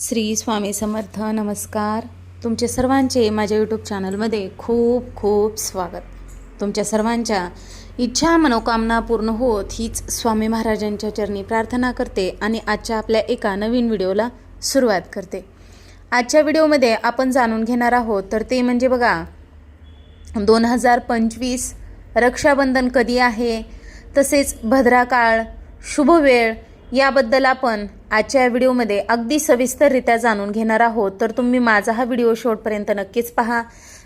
श्री स्वामी समर्थ नमस्कार. तुमचे सर्वांचे माझ्या यूट्यूब चॅनलमध्ये खूप खूप स्वागत. तुमच्या सर्वांच्या इच्छा मनोकामना पूर्ण होत हीच स्वामी महाराजांच्या चरणी प्रार्थना करते आणि आजच्या आपल्या एका नवीन व्हिडिओला सुरुवात करते. आजच्या व्हिडिओमध्ये आपण जाणून घेणार आहोत तर ते म्हणजे बघा दोन हजार पंचवीस रक्षाबंधन कधी आहे? तसेच भद्राकाळ शुभवेळ याबद्दल आपण आजच्या या व्हिडिओमध्ये अगदी सविस्तररित्या जाणून घेणार आहोत. तर तुम्ही माझा हा व्हिडिओ शेवटपर्यंत नक्कीच पहा.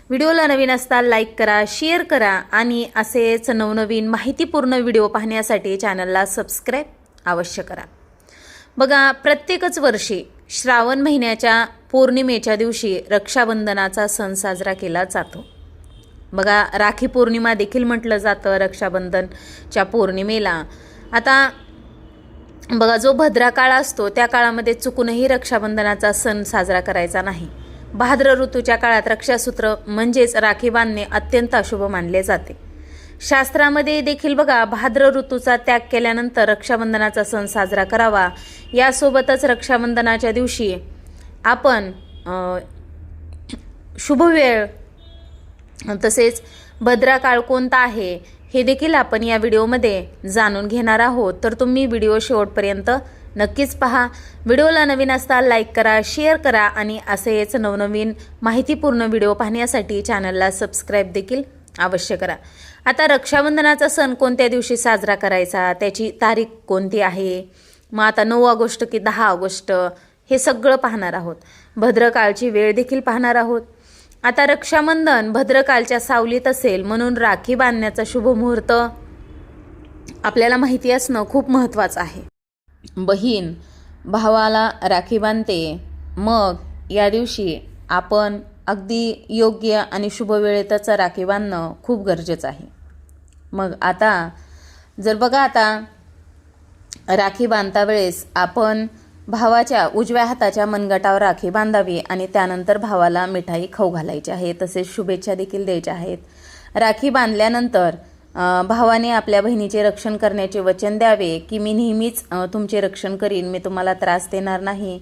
व्हिडिओला नवीन असताल लाईक करा शेअर करा आणि असेच नवनवीन माहितीपूर्ण व्हिडिओ पाहण्यासाठी चॅनलला सबस्क्राईब अवश्य करा. बघा प्रत्येकच वर्षी श्रावण महिन्याच्या पौर्णिमेच्या दिवशी रक्षाबंधनाचा सण साजरा केला जातो. बघा राखी पौर्णिमा देखील म्हटलं जातं रक्षाबंधनच्या पौर्णिमेला. आता बघा जो भद्रा काळ असतो त्या काळामध्ये चुकूनही रक्षाबंधनाचा सण साजरा करायचा नाही. भाद्र ऋतूच्या काळात रक्षासूत्र म्हणजेच राखी बांधणे अत्यंत अशुभ मानले जाते. शास्त्रामध्ये देखील बघा भाद्र ऋतूचा त्याग केल्यानंतर रक्षाबंधनाचा सण साजरा करावा. यासोबतच रक्षाबंधनाच्या दिवशी आपण शुभ शुभवेळ तसेच भद्रा काळ कोणता आहे हे देखील आपण या व्हिडिओमध्ये जाणून घेणार आहोत. तर तुम्ही व्हिडिओ शेवटपर्यंत नक्कीच पहा. व्हिडिओला नवीन असताल लाईक करा शेअर करा आणि असेच नवनवीन माहितीपूर्ण व्हिडिओ पाहण्यासाठी चॅनलला सबस्क्राईब देखील अवश्य करा. आता रक्षाबंधनाचा सण कोणत्या दिवशी साजरा करायचा? त्याची तारीख कोणती आहे? मग आता नऊ ऑगस्ट की दहा ऑगस्ट हे सगळं पाहणार आहोत. भद्रकाळची वेळ देखील पाहणार आहोत. आता रक्षाबंधन भद्रकालच्या सावलीत असेल म्हणून राखी बांधण्याचा शुभ मुहूर्त आपल्याला माहिती असणं खूप महत्त्वाचं आहे. बहीण भावाला राखी बांधते. मग या दिवशी आपण अगदी योग्य आणि शुभ वेळेतच राखी बांधणं खूप गरजेचं आहे. मग आता जर बघा आता राखी बांधता वेळेस आपण भावाच्या उजव्या हाताच्या मनगटावर राखी बांधावी आणि त्यानंतर भावाला मिठाई खाऊ घालायची आहे तसेच शुभेच्छा देखील द्यायच्या आहेत. राखी बांधल्यानंतर भावाने आपल्या बहिणीचे रक्षण करण्याचे वचन द्यावे की मी नेहमीच तुमचे रक्षण करीन. मी तुम्हाला त्रास देणार नाही.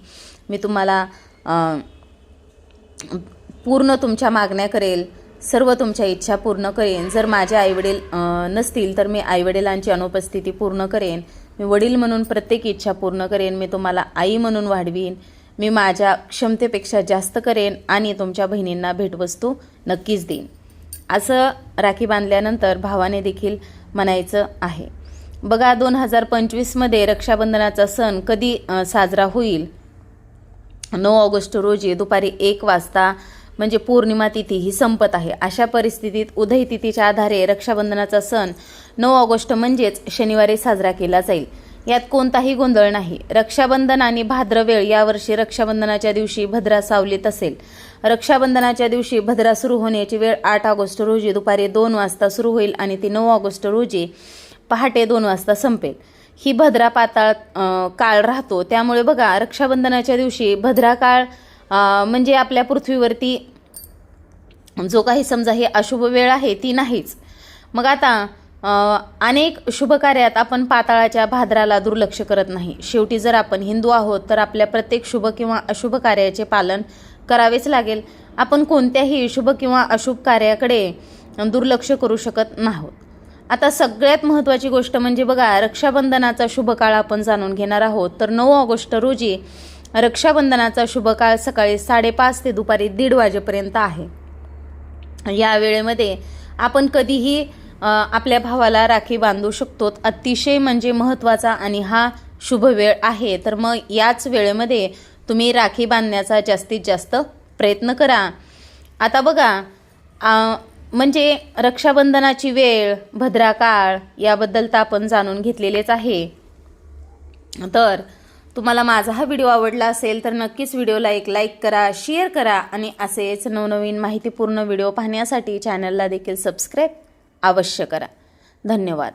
मी तुम्हाला पूर्ण तुमच्या मागण्या करेल. सर्व तुमच्या इच्छा पूर्ण करेन. जर माझे आईवडील नसतील तर मी आईवडिलांची अनुपस्थिती पूर्ण करेन. मी वडील म्हणून प्रत्येक इच्छा पूर्ण करेन मी तुम्हाला आई म्हणून वाढवीन मी माझ्या क्षमतेपेक्षा जास्त करेन आणि तुमच्या बहिणींना भेटवस्तू नक्कीच देईन. असं राखी बांधल्यानंतर भावाने देखील म्हणायचं आहे. बघा दोन हजार पंचवीसमध्ये रक्षाबंधनाचा सण कधी साजरा होईल? नऊ ऑगस्ट रोजी दुपारी एक वाजता म्हणजे पौर्णिमा तिथी ही संपत आहे. अशा परिस्थितीत उदय तिथीच्या आधारे रक्षाबंधनाचा सण नऊ ऑगस्ट म्हणजेच शनिवारी साजरा केला जाईल. यात कोणताही गोंधळ नाही. रक्षाबंधन आणि भाद्रवेळ यावर्षी रक्षाबंधनाच्या दिवशी भद्रा सावलीत असेल. रक्षाबंधनाच्या दिवशी भद्रा सुरू होण्याची वेळ आठ ऑगस्ट रोजी दुपारी दोन वाजता सुरू होईल आणि ती नऊ ऑगस्ट रोजी पहाटे दोन वाजता संपेल. ही भद्रा पाताळ काळ राहतो. त्यामुळे बघा रक्षाबंधनाच्या दिवशी भद्रा काळ म्हणजे आपल्या पृथ्वीवरती जो काही समजा ही अशुभ वेळ आहे ती नाहीच. मग आता अनेक शुभ कार्यात आपण पाताळाच्या भाद्राला दुर्लक्ष करत नाही. शेवटी जर आपण हिंदू आहोत तर आपल्या प्रत्येक शुभ किंवा अशुभ कार्याचे पालन करावेच लागेल. आपण कोणत्याही शुभ किंवा अशुभ कार्याकडे दुर्लक्ष करू शकत नाहोत. आता सगळ्यात महत्त्वाची गोष्ट म्हणजे बघा रक्षाबंधनाचा शुभ काळ आपण जाणून घेणार आहोत. तर नऊ ऑगस्ट रोजी रक्षाबंधनाचा शुभ काळ सकाळी साडेपाच ते दुपारी दीड वाजेपर्यंत आहे. या वेळेमध्ये आपण कधीही आपल्या भावाला राखी बांधू शकतो अतिशय म्हणजे महत्त्वाचा आणि हा शुभ वेळ आहे. तर मग याच वेळेमध्ये तुम्ही राखी बांधण्याचा जास्तीत जास्त प्रयत्न करा. आता बघा म्हणजे रक्षाबंधनाची वेळ भद्राकाळ याबद्दल तर आपण जाणून घेतलेलेच आहे. तर तुम्हाला माझा हा व्हिडिओ आवडला असेल तर नक्कीच व्हिडिओला एक लाईक करा शेअर करा आणि असेच नवनवीन माहितीपूर्ण व्हिडिओ पाहण्यासाठी चॅनलला देखील सबस्क्राईब अवश्य करा. धन्यवाद.